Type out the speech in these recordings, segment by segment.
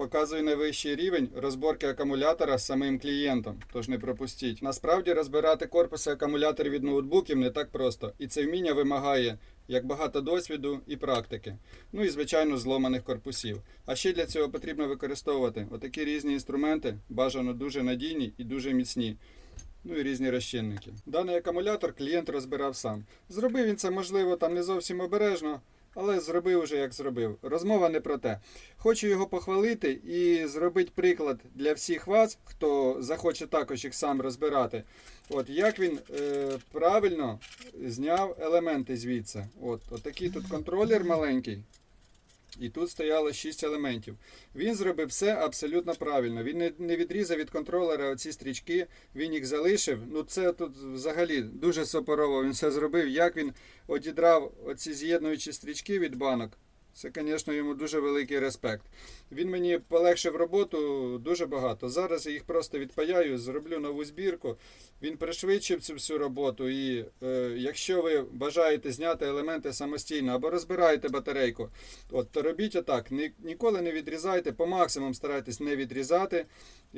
Показую найвищий рівень розборки акумулятора з самим клієнтом, тож не пропустіть. Насправді розбирати корпуси акумуляторів від ноутбуків не так просто, і це вміння вимагає як багато досвіду і практики. Ну і звичайно зломаних корпусів. А ще для цього потрібно використовувати отакі різні інструменти, бажано дуже надійні і дуже міцні. Ну і різні розчинники. Даний акумулятор клієнт розбирав сам. Зробив він це, можливо, там не зовсім обережно, але зробив уже як зробив. Розмова не про те. Хочу його похвалити і зробити приклад для всіх вас, хто захоче також їх сам розбирати. От як він е, правильно зняв елементи звідси. От, такий тут контролер маленький. І тут стояло 6 елементів. Він зробив все абсолютно правильно. Він не відрізав від контролера оці стрічки, він їх залишив. Ну це тут взагалі дуже сопорово. Він все зробив. Як він одідрав оці з'єднуючі стрічки від банок. Це, звісно, йому дуже великий респект. Він мені полегшив роботу дуже багато. Зараз я їх просто відпаяю, зроблю нову збірку. Він пришвидшив цю всю роботу. І е, якщо ви бажаєте зняти елементи самостійно або розбираєте батарейку, от, то робіть отак. Ні, ніколи не відрізайте, по максимуму старайтесь не відрізати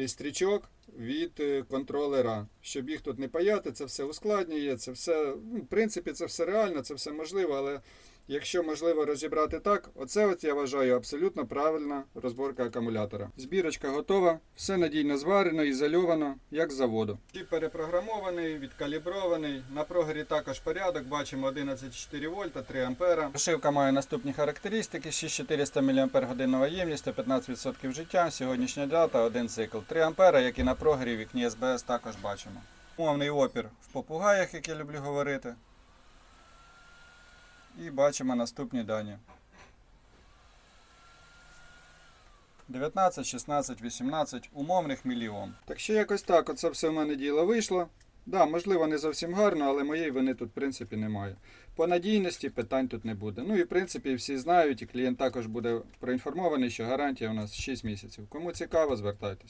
стрічок від е, контролера. Щоб їх тут не паяти, це все ускладнює, це все, ну, в принципі, це все реально, це все можливо, але. Якщо можливо розібрати так, оце от я вважаю абсолютно правильна розборка акумулятора. Збірочка готова, все надійно зварено, ізольовано, як з заводу. Чіп перепрограмований, відкалібрований. На прогрі також порядок. Бачимо 11,4 вольта, 3 ампера. Прошивка має наступні характеристики: 6400 мАч ємність, 115% життя. Сьогоднішня дата, один цикл. 3 ампера, як і на прогрі, в вікні СБС також бачимо. Умовний опір в попугаях, як я люблю говорити. І бачимо наступні дані. 19, 16, 18 умовних мільйон. Так що якось так, оце все в мене діло вийшло. Да, можливо, не зовсім гарно, але моєї вини тут, в принципі, немає. По надійності питань тут не буде. Ну і в принципі всі знають, і клієнт також буде проінформований, що гарантія у нас 6 місяців. Кому цікаво, звертайтесь.